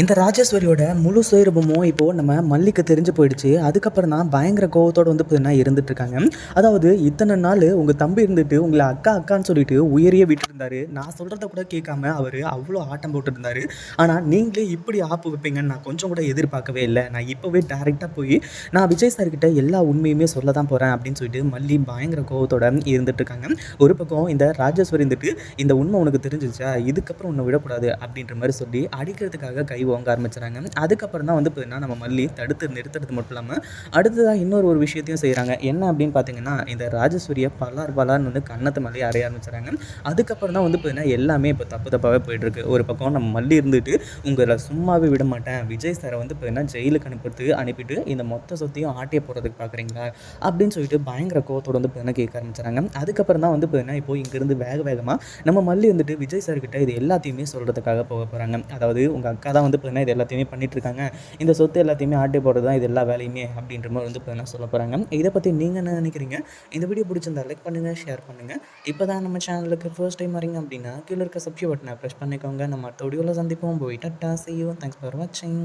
இந்த ராஜேஸ்வரியோட முழு சுயரூபமும் இப்போது நம்ம மல்லிக்கு தெரிஞ்சு போயிடுச்சு. அதுக்கப்புறம் தான் பயங்கர கோவத்தோடு வந்து பார்த்தீங்கன்னா இருந்துட்டு இருக்காங்க. அதாவது இத்தனை நாள் உங்கள் தம்பி இருந்துட்டு உங்களை அக்கா அக்கான்னு சொல்லிட்டு உயரிய விட்டுருந்தாரு. நான் சொல்கிறத கூட கேட்காம அவர் அவ்வளோ ஆட்டம் போட்டுருந்தாரு. ஆனால் நீங்களே இப்படி ஆப்பு வைப்பீங்கன்னு நான் கொஞ்சம் கூட எதிர்பார்க்கவே இல்லை. நான் இப்போவே டேரெக்டாக போய் நான் விஜய் சார்கிட்ட எல்லா உண்மையுமே சொல்ல தான் போகிறேன் அப்படின்னு சொல்லிட்டு மல்லி பயங்கர கோவத்தோட இருந்துட்டு இருக்காங்க. ஒரு பக்கம் இந்த ராஜேஸ்வரி இருந்துட்டு இந்த உண்மை உனக்கு தெரிஞ்சிச்சா இதுக்கப்புறம் உன்னை விடக்கூடாது. அப்படின்ற மாதிரி சொல்லி அடிக்கிறதுக்காக கை ஓங்க ஆரம்பிச்சுறாங்க அதுக்கப்புறம் தான் வந்து பார்த்தீங்கன்னா நம்ம மல்லி தடுத்து நிறுத்துறது மட்டும் இல்லாமல் அடுத்ததாக இன்னொரு ஒரு விஷயத்தையும் செய்கிறாங்க என்ன அப்படின்னு பார்த்தீங்கன்னா இந்த ராஜேஸ்வரியை பலார் பலார்னு வந்து கன்னத்து மலையை அறைய ஆரம்பிச்சுறாங்க அதுக்கப்புறம் தான் வந்து பார்த்தீங்கன்னா எல்லாமே இப்போ தப்பு தப்பாகவே போயிட்டுருக்கு ஒரு பக்கம் நம்ம மல்லி இருந்துட்டு உங்களை சும்மாவே விட மாட்டேன். விஜய் சாரை வந்து பார்த்தீங்கன்னா ஜெயிலுக்கு அனுப்புறதுக்கு அனுப்பிட்டு இந்த மொத்த சொத்தையும் ஆட்டிய போகிறதுக்கு பார்க்குறீங்களா அப்படின்னு சொல்லிட்டு பயங்கர கோவத்தோட வந்து பார்த்திங்கன்னா கேட்க ஆரம்பிச்சுறாங்க அதுக்கப்புறம் தான் வந்து பார்த்தீங்கன்னா இப்போ இங்கேருந்து வேக வேகமாக நம்ம மல்லி வந்துட்டு விஜய் சார்கிட்ட இது எல்லாத்தையுமே சொல்கிறதுக்காக போக போகிறாங்க அதாவது உங்கள் அக்கா தான் வந்து பார்த்தீங்கன்னா இது எல்லாத்தையுமே பண்ணிகிட்டு இருக்காங்க இந்த சொத்து எல்லாத்தையுமே ஆட்டி போடுறது தான் இது எல்லா வேலையுமே அப்படின்ற மாதிரி வந்து பார்த்தீங்கன்னா சொல்ல போகிறாங்க இதை பற்றி நீங்கள் என்ன நினைக்கிறீங்க? இந்த வீடியோ பிடிச்சிருந்தா லைக் பண்ணுங்கள் ஷேர் பண்ணுங்கள் இப்போ தான் நம்ம சேனலுக்கு ஃபர்ஸ்ட் டைம் வரீங்க அப்படின்னா கீழே இருக்க சப்ஸ்கிரைப் பட்டனை ப்ரெஸ் பண்ணிக்கோங்க. நம்ம அடுத்த வீடியோவில் சந்திப்போம். போய் டட்டா செய்யும் தேங்க்ஸ் ஃபார் வாட்சிங்